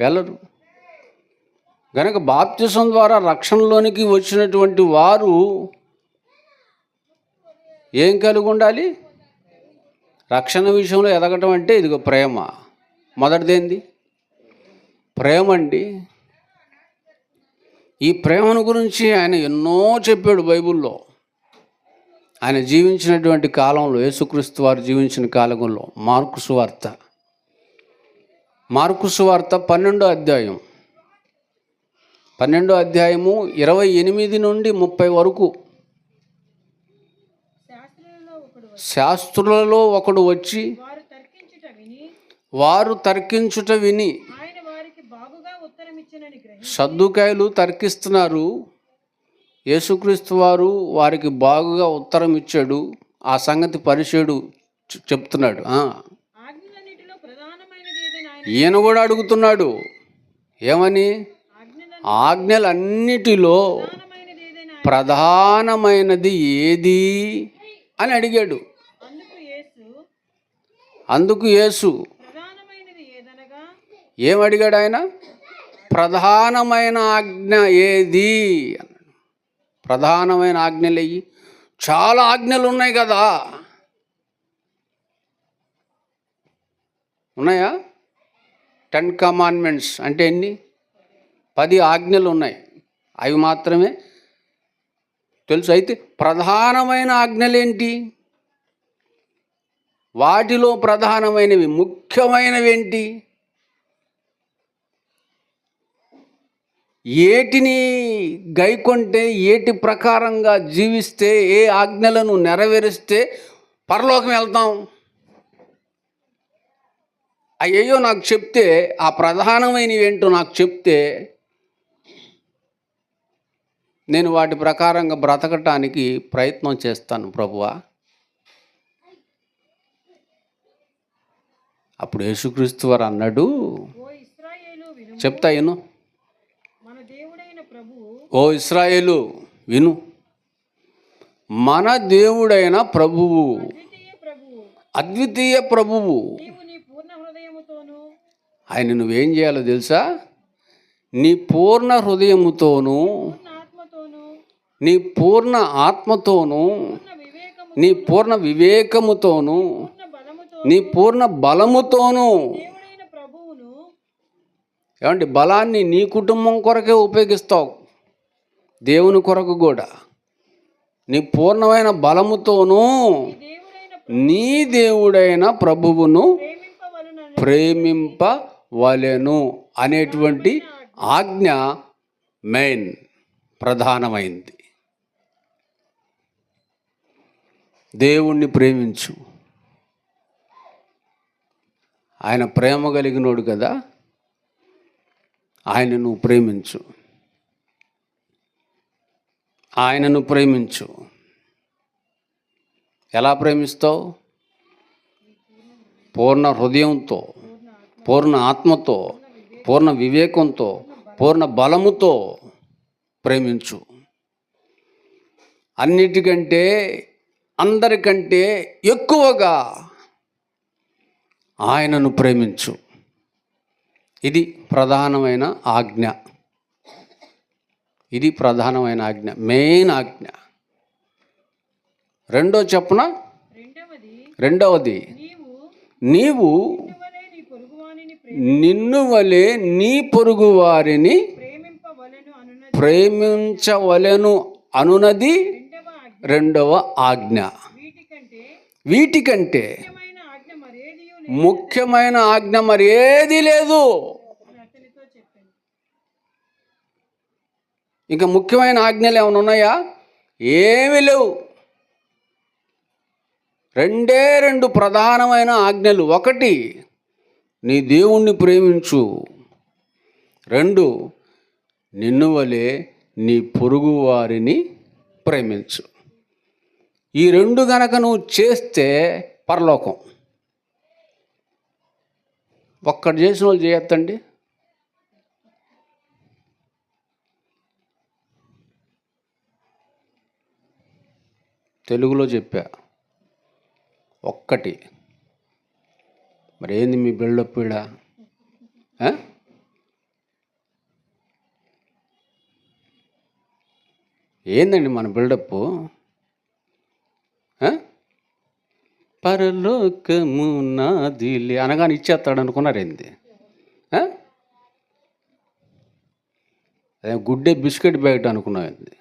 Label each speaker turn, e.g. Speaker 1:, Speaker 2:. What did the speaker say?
Speaker 1: వెళ్ళరు. గనక బాప్తిసం ద్వారా రక్షణలోనికి వచ్చినటువంటి వారు ఏం కలిగి ఉండాలి? రక్షణ విషయంలో ఎదగటం అంటే ఇదిగో ప్రేమ. మొదటిదేంది? ప్రేమ అండి. ఈ ప్రేమను గురించి ఆయన ఎన్నో చెప్పాడు బైబిల్లో. ఆయన జీవించినటువంటి కాలంలో యేసుక్రీస్తు వారు జీవించిన కాలంలో మార్కు సువార్త. మార్కు సువార్త పన్నెండో అధ్యాయం. పన్నెండో అధ్యాయము ఇరవై ఎనిమిది నుండి ముప్పై వరకు.
Speaker 2: శాస్త్రులలో ఒకడు
Speaker 1: వచ్చి
Speaker 2: వారు తర్కించుట విని
Speaker 1: సర్దుకాయలు తర్కిస్తున్నారు. యేసుక్రీస్తు వారు వారికి బాగుగా ఉత్తరం ఇచ్చాడు ఆ సంగతి పరిచయుడు చెప్తున్నాడు ఆ.
Speaker 2: ఆజ్ఞలన్నిటిలో ప్రధానమైనది ఏదని ఆయన
Speaker 1: ఈయన కూడా అడుగుతున్నాడు. ఏమని? ఆజ్ఞలన్నిటిలో
Speaker 2: ప్రధానమైనది
Speaker 1: ఏది? అని అడిగాడు.
Speaker 2: అందుకు యేసు
Speaker 1: ఏమడిగాడు ఆయన? ప్రధానమైన ఆజ్ఞ ఏది? ప్రధానమైన ఆజ్ఞలు అయ్యి చాలా ఆజ్ఞలు ఉన్నాయి కదా. ఉన్నాయా? టెన్ కమాండ్మెంట్స్ అంటే ఎన్ని? పది ఆజ్ఞలు ఉన్నాయి. అవి మాత్రమే. తెలుసు? అయితే ప్రధానమైన ఆజ్ఞలేంటి? వాటిలో ప్రధానమైనవి ముఖ్యమైనవి ఏంటి ఏటిని గైకొంటే ఏటి ప్రకారంగా జీవిస్తే ఏ ఆజ్ఞలను నెరవేరిస్తే పరలోకం వెళ్తాం. అయ్యయ్యో నాకు చెప్తే ఆ ప్రధానమైనవి ఏంటో నాకు చెప్తే నేను వాటి ప్రకారంగా బ్రతకటానికి ప్రయత్నం చేస్తాను ప్రభువా. అప్పుడు యేసుక్రీస్తు వారు అన్నాడు చెప్తా విను. ఓ ఇస్రాయేలు విను. మన దేవుడైన ప్రభువు అద్వితీయ ప్రభువు
Speaker 2: నీవు నీ పూర్ణ హృదయముతోను
Speaker 1: ఆయన నువ్వేం చేయాలో తెలుసా? నీ పూర్ణ హృదయముతోనూ నీ పూర్ణ ఆత్మతోనూ నీ పూర్ణ వివేకముతోనూ నీ పూర్ణ బలముతోనూ. ఏమంటే బలాన్ని నీ కుటుంబం కొరకే ఉపయోగిస్తావు. దేవుని కొరకు కూడా. నీ పూర్ణమైన బలముతోనూ నీ దేవుడైన ప్రభువును
Speaker 2: ప్రేమింపవలనని
Speaker 1: వలెను అనేటువంటి ఆజ్ఞ మెయిన్ ప్రధానమైంది. దేవుణ్ణి ప్రేమించు. ఆయన ప్రేమ కలిగినోడు కదా ఆయనను ప్రేమించు. ఆయనను ప్రేమించు. ఎలా ప్రేమిస్తావు? పూర్ణ హృదయంతో. పూర్ణ ఆత్మతో పూర్ణ వివేకంతో పూర్ణ బలముతో ప్రేమించు. అన్నిటికంటే అందరికంటే ఎక్కువగా ఆయనను ప్రేమించు. ఇది ప్రధానమైన ఆజ్ఞ. ఇది ప్రధానమైన ఆజ్ఞ. మెయిన్ ఆజ్ఞ. రెండో చెప్పున?
Speaker 2: రెండవది నీవు
Speaker 1: నీవు
Speaker 2: వలే నీ పొరుగువానిని
Speaker 1: నిన్ను వలె నీ పొరుగు వారిని ప్రేమించవలెను అనునది
Speaker 2: రెండవ ఆజ్ఞ. వీటికంటే ముఖ్యమైన ఆజ్ఞ
Speaker 1: మరి ఏది లేదు. ఇంకా ముఖ్యమైన ఆజ్ఞలు ఏమైనా ఉన్నాయా? ఏమీ లేవు. రెండే రెండు ప్రధానమైన ఆజ్ఞలు. ఒకటి నీ దేవుణ్ణి ప్రేమించు. రెండు నిన్ను వలె నీ పొరుగు వారిని ప్రేమించు. ఈ రెండు గనక నువ్వు చేస్తే పరలోకం. ఒక్కటి చేసిన వాళ్ళు చేయొద్దండి తెలుగులో చెప్పా. ఒక్కటి. మరి ఏంది మీ బిల్డప్ ఇడ ఏందండి మన బిల్డప్ పరలోకము నాదిలి అనగానే ఇచ్చేస్తాడు అనుకున్నారు ఏంది? గుడ్డే బిస్కెట్ ప్యాకెట్ అనుకున్నాం ఏంది?